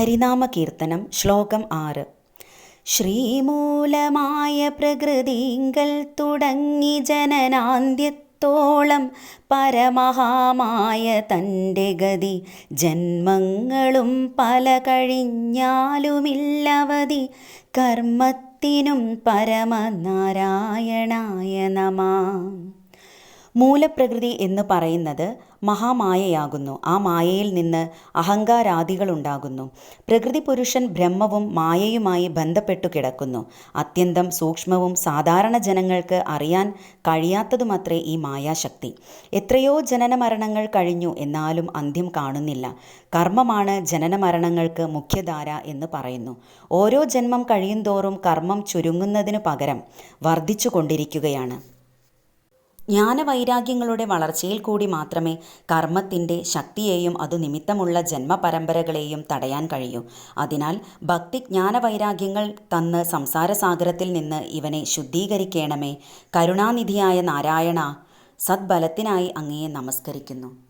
ഹരിനാമ കീർത്തനം ശ്ലോകം ആറ്. ശ്രീമൂലമായ പ്രകൃതിങ്കൽ തുടങ്ങി ജനനാന്ത്യത്തോളം പരമഹാമായ തന്റെ ഗതി ജന്മങ്ങളും പല കഴിഞ്ഞാലുമില്ലവതി കർമ്മത്തിനും പരമനാരായണായ നമാം. മൂലപ്രകൃതി എന്ന് പറയുന്നത് മഹാമായയാകുന്നു. ആ മായയിൽ നിന്ന് അഹങ്കാരാദികളുണ്ടാകുന്നു. പ്രകൃതി പുരുഷൻ ബ്രഹ്മവും മായയുമായി ബന്ധപ്പെട്ടു കിടക്കുന്നു. അത്യന്തം സൂക്ഷ്മവും സാധാരണ ജനങ്ങൾക്ക് അറിയാൻ കഴിയാത്തതുമത്രേ ഈ മായാശക്തി. എത്രയോ ജനനമരണങ്ങൾ കഴിഞ്ഞു എന്നാലും അന്ത്യം കാണുന്നില്ല. കർമ്മമാണ് ജനനമരണങ്ങൾക്ക് മുഖ്യധാര എന്ന് പറയുന്നു. ഓരോ ജന്മം കഴിയുന്തോറും കർമ്മം ചുരുങ്ങുന്നതിനു പകരം വർദ്ധിച്ചു കൊണ്ടിരിക്കുകയാണ് ജ്ഞാനവൈരാഗ്യങ്ങളുടെ വളർച്ചയിൽ കൂടി മാത്രമേ കർമ്മത്തിന്റെ ശക്തിയെയും അതു നിമിത്തമുള്ള ജന്മപരമ്പരകളെയും തടയാൻ കഴിയൂ. അതിനാൽ ഭക്തി ജ്ഞാനവൈരാഗ്യങ്ങൾ തന്ന് സംസാരസാഗരത്തിൽ നിന്ന് ഇവനെ ശുദ്ധീകരിക്കണമേ. കരുണാനിധിയായ നാരായണ സദ്ബലത്തിനായി അങ്ങയെ നമസ്കരിക്കുന്നു.